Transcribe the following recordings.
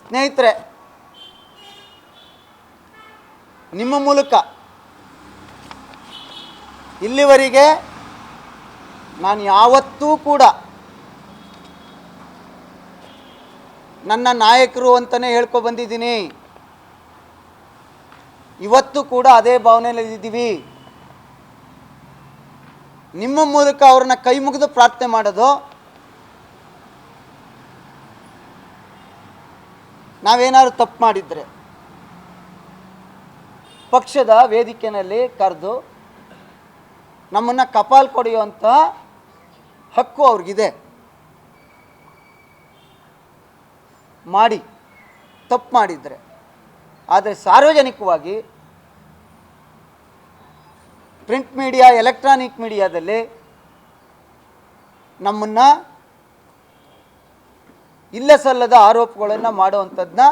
ಸ್ನೇಹಿತರೆ, ನಿಮ್ಮ ಮೂಲಕ ಇಲ್ಲಿವರೆಗೆ ನಾನು ಯಾವತ್ತೂ ಕೂಡ ನನ್ನ ನಾಯಕರು ಅಂತಲೇ ಹೇಳ್ಕೊ ಬಂದಿದ್ದೀನಿ. ಇವತ್ತು ಕೂಡ ಅದೇ ಭಾವನೆಯಲ್ಲಿ ಇದ್ದೀವಿ ನಿಮ್ಮ ಮೂಲಕ ಅವ್ರನ್ನ ಕೈ ಮುಗಿದು ಪ್ರಾರ್ಥನೆ ಮಾಡೋದು ನಾವೇನಾದ್ರು ತಪ್ಪು ಮಾಡಿದರೆ? ಪಕ್ಷದ ವೇದಿಕೆಯಲ್ಲಿ ಕರೆದು ನಮ್ಮನ್ನು ಕಪಾಲ್ ಕೊಡೆಯುವಂಥ ಹಕ್ಕು ಅವ್ರಿಗಿದೆ. ಮಾಡಿ, ತಪ್ಪು ಮಾಡಿದರೆ. ಆದರೆ ಸಾರ್ವಜನಿಕವಾಗಿ ಪ್ರಿಂಟ್ ಮೀಡಿಯಾ, ಎಲೆಕ್ಟ್ರಾನಿಕ್ ಮೀಡಿಯಾದಲ್ಲಿ ನಮ್ಮನ್ನು ಇಲ್ಲ ಸಲ್ಲದ ಆರೋಪಗಳನ್ನು ಮಾಡುವಂಥದ್ದನ್ನ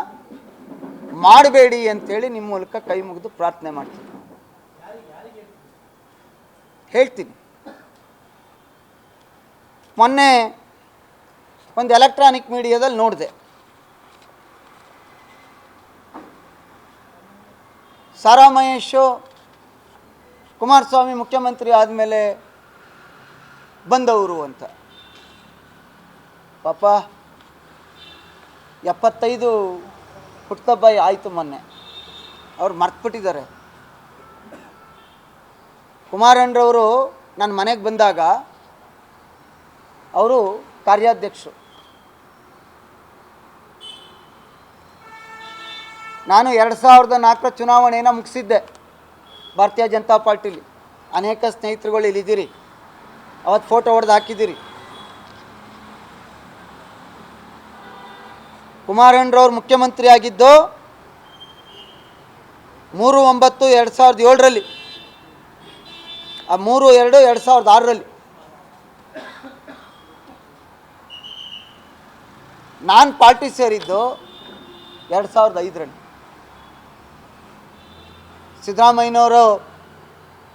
ಮಾಡಬೇಡಿ ಅಂತೇಳಿ ನಿಮ್ಮ ಮೂಲಕ ಕೈ ಮುಗಿದು ಪ್ರಾರ್ಥನೆ ಮಾಡ್ತೀನಿ. ಹೇಳ್ತೀನಿ. ಮೊನ್ನೆ ಒಂದು ಎಲೆಕ್ಟ್ರಾನಿಕ್ ಮೀಡಿಯಾದಲ್ಲಿ ನೋಡಿದೆ. ಸಾರಾ ಮಹೇಶು ಕುಮಾರಸ್ವಾಮಿ ಮುಖ್ಯಮಂತ್ರಿ ಆದಮೇಲೆ ಬಂದವರು ಅಂತ. ಪಾಪ ಎಪ್ಪತ್ತೈದು ಹುಟ್ಟುಹಬ್ಬ ಆಯಿತು ಮೊನ್ನೆ. ಅವ್ರು ಮರ್ತ್ಬಿಟ್ಟಿದ್ದಾರೆ. ಕುಮಾರಣ್ಣರವರು ನನ್ನ ಮನೆಗೆ ಬಂದಾಗ ಅವರು ಕಾರ್ಯಾಧ್ಯಕ್ಷರು. ನಾನು ಎರಡು ಸಾವಿರದ ನಾಲ್ಕರ ಚುನಾವಣೆಯನ್ನು ಮುಗಿಸಿದ್ದೆ ಭಾರತೀಯ ಜನತಾ ಪಾರ್ಟಿಲಿ. ಅನೇಕ ಸ್ನೇಹಿತರುಗಳು ಇಲ್ಲಿದ್ದೀರಿ. ಅವತ್ತು ಫೋಟೋ ಹೊಡೆದು ಹಾಕಿದ್ದೀರಿ. ಕುಮಾರಣ್ಣರವ್ರು ಮುಖ್ಯಮಂತ್ರಿ ಆಗಿದ್ದು ಮೂರು ಒಂಬತ್ತು ಎರಡು ಸಾವಿರದ ಏಳರಲ್ಲಿ. ಆ ಮೂರು, ಎರಡು ಎರಡು ಸಾವಿರದ ಆರರಲ್ಲಿ. ನಾನು ಪಾರ್ಟಿ ಸೇರಿದ್ದು ಎರಡು ಸಾವಿರದ ಐದರಲ್ಲಿ. ಸಿದ್ದರಾಮಯ್ಯನವರು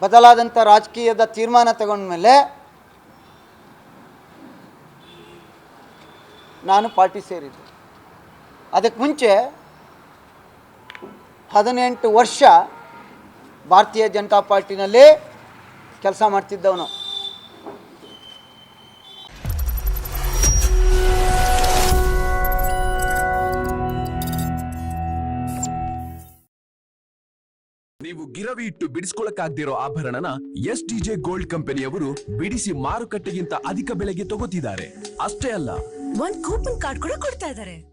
ಬದಲಾದಂಥ ರಾಜಕೀಯದ ತೀರ್ಮಾನ ತಗೊಂಡ್ಮೇಲೆ ನಾನು ಪಾರ್ಟಿ ಸೇರಿದ್ದು. ಅದಕ್ಕೆ ಮುಂಚೆ ಹದಿನೆಂಟು ವರ್ಷ ಭಾರತೀಯ ಜನತಾ ಪಾರ್ಟಿನಲ್ಲಿ ಕೆಲಸ ಮಾಡ್ತಿದ್ದವನು. ನೀವು ಗಿರವಿ ಇಟ್ಟು ಬಿಡಿಸ್ಕೊಳಕ್ಕಾಗ್ದಿರೋ ಆಭರಣನ ಎಸ್ ಡಿಜೆ ಗೋಲ್ಡ್ ಕಂಪನಿಯವರು ಬಿಡಿಸಿ ಮಾರುಕಟ್ಟೆಗಿಂತ ಅಧಿಕ ಬೆಲೆಗೆ ತಗೋತಿದ್ದಾರೆ. ಅಷ್ಟೇ ಅಲ್ಲ. ಒಂದ್ ಕೂಪನ್ ಕಾರ್ಡ್ ಕೂಡ ಕೊಡ್ತಾ ಇದಾರೆ